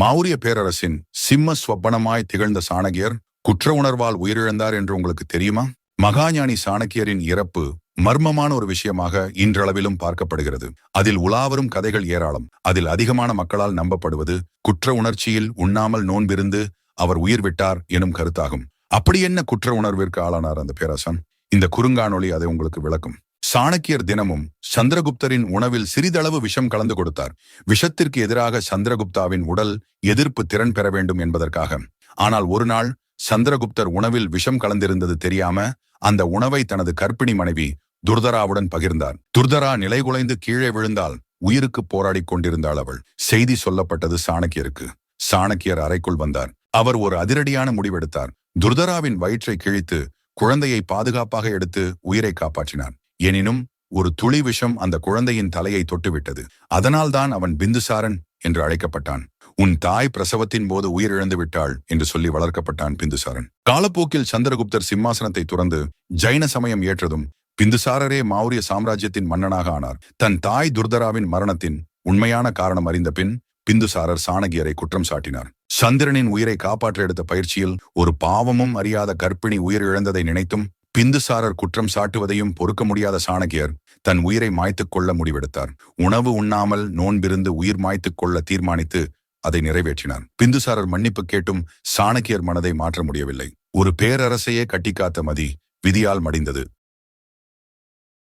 மௌரிய பேரரசின் சிம்ம ஸ்வப்பனமாய் திகழ்ந்த சாணகியர் குற்ற உணர்வால் உயிரிழந்தார் என்று உங்களுக்கு தெரியுமா? மகாஞானி சாணக்கியரின் இறப்பு மர்மமான ஒரு விஷயமாக இன்றளவிலும் பார்க்கப்படுகிறது. அதில் உலாவரும் கதைகள் ஏராளம். அதில் அதிகமான மக்களால் நம்பப்படுவது குற்ற உணர்ச்சியில் உண்ணாமல் நோன்பிருந்து அவர் உயிர் விட்டார் எனும் கருத்தாகும். அப்படி என்ன குற்ற உணர்விற்கு ஆளானார் அந்த பேரரசன்? இந்த குறுங்காணொளி அதை உங்களுக்கு விளக்கும். சாணக்கியர் தினமும் சந்திரகுப்தரின் உணவில் சிறிதளவு விஷம் கலந்து கொடுத்தார். விஷத்திற்கு எதிராக சந்திரகுப்தாவின் உடல் எதிர்ப்பு திறன் பெற வேண்டும் என்பதற்காக. ஆனால் ஒரு நாள் சந்திரகுப்தர் உணவில் விஷம் கலந்திருந்தது தெரியாம அந்த உணவை தனது கர்ப்பிணி மனைவி துர்தராவுடன் பகிர்ந்தார். துர்தரா நிலைகுலைந்து கீழே விழுந்தால் உயிருக்கு போராடிக் கொண்டிருந்தாள் அவள். செய்தி சொல்லப்பட்டது சாணக்கியருக்கு. சாணக்கியர் அறைக்குள் வந்தார். அவர் ஒரு அதிரடியான முடிவெடுத்தார். துர்தராவின் வயிற்றை கிழித்து குழந்தையை பாதுகாப்பாக எடுத்து உயிரை காப்பாற்றினார். எனினும் ஒரு துளி விஷம் அந்த குழந்தையின் தலையை தொட்டுவிட்டது. அதனால்தான் அவன் பிந்துசாரன் என்று அழைக்கப்பட்டான். உன் தாய் பிரசவத்தின் போது உயிரிழந்து விட்டாள் என்று சொல்லி வளர்க்கப்பட்டான் பிந்துசாரன். காலப்போக்கில் சந்திரகுப்தர் சிம்மாசனத்தை துறந்து ஜைன சமயம் ஏற்றதும் பிந்துசாரரே மௌரிய சாம்ராஜ்யத்தின் மன்னனாக ஆனார். தன் தாய் துர்தராவின் மரணத்தின் உண்மையான காரணம் அறிந்த பின் பிந்துசாரர் சாணகியரை குற்றம் சாட்டினார். சந்திரனின் உயிரை காப்பாற்ற எடுத்த பயிற்சியில் ஒரு பாவமும் அறியாத கர்ப்பிணி உயிரிழந்ததை நினைத்தும் பிந்துசாரர் குற்றம் சாட்டுவதையும் பொறுக்க முடியாத சாணகியர் தன் உயிரை மாய்த்துக் கொள்ள முடிவெடுத்தார். உணவு உண்ணாமல் நோன்பிருந்து உயிர் மாய்த்துக் கொள்ள தீர்மானித்து அதை நிறைவேற்றினார். பிந்துசாரர் மன்னிப்பு கேட்டும் சாணக்கியர் மனதை மாற்ற முடியவில்லை. ஒரு பேரரசையே கட்டிக்காத்த மதி விதியால் மடிந்தது.